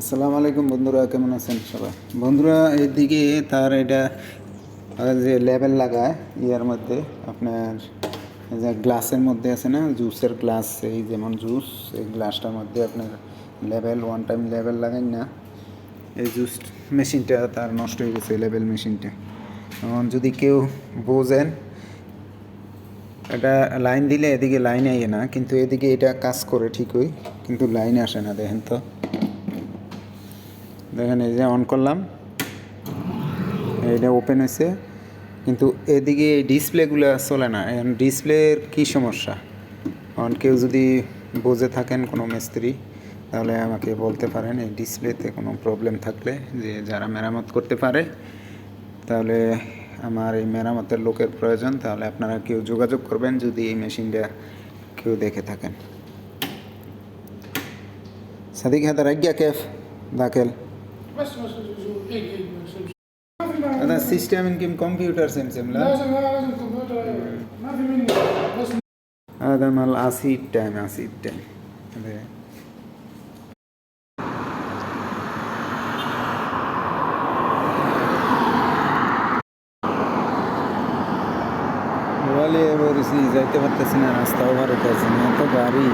আসসালামু আলাইকুম বন্ধুরা, কেমন আছেন সবাই? বন্ধুরা এদিকে তার এটা যে লেবেল লাগায়, ইয়ার মধ্যে আপনার যে গ্লাসের মধ্যে আছে না জুসের গ্লাস এই যেমন জুস এই গ্লাসটার মধ্যে আপনার লেবেল ওয়ান টাইম লেবেল লাগাই না। এই জুস মেশিনটা তার নষ্ট হয়ে গেছে লেবেল মেশিনটা এখন যদি কেউ বোঝেন, এটা লাইন দিলে এদিকে লাইন আইয়ে না, কিন্তু এদিকে এটা কাজ করে ঠিকই, কিন্তু লাইন আসে না, দেখেন তো। দেখেন এই যে অন করলাম। এটা ওপেন হয়েছে। কিন্তু এদিকে এই ডিসপ্লেগুলো চলে না। এখন ডিসপ্লের কী সমস্যা? কারণ কেউ যদি বুঝে থাকেন কোনো মিস্ত্রি, তাহলে আমাকে বলতে পারেন, এই ডিসপ্লেতে কোনো প্রবলেম থাকলে যে যারা মেরামত করতে পারে, তাহলে আমার এই মেরামতের লোকের প্রয়োজন। তাহলে আপনারা কেউ যোগাযোগ করবেন যদি এই মেশিনটা কেউ দেখে থাকেন। সাদিক হাতার আজ্ঞা কেফ, দাখেল। هذا سيستم يمكن كمبيوتر سمسم لا لازم لازم كمبيوتر ما في منه بس هذا مال اسيد تايم اسيد تايم వాళ్ళు ఎవరు ఇస్తే ఇదైతే వచ్చేసిన రాస్తా వారు వచ్చేసిన ఎంతో భారీ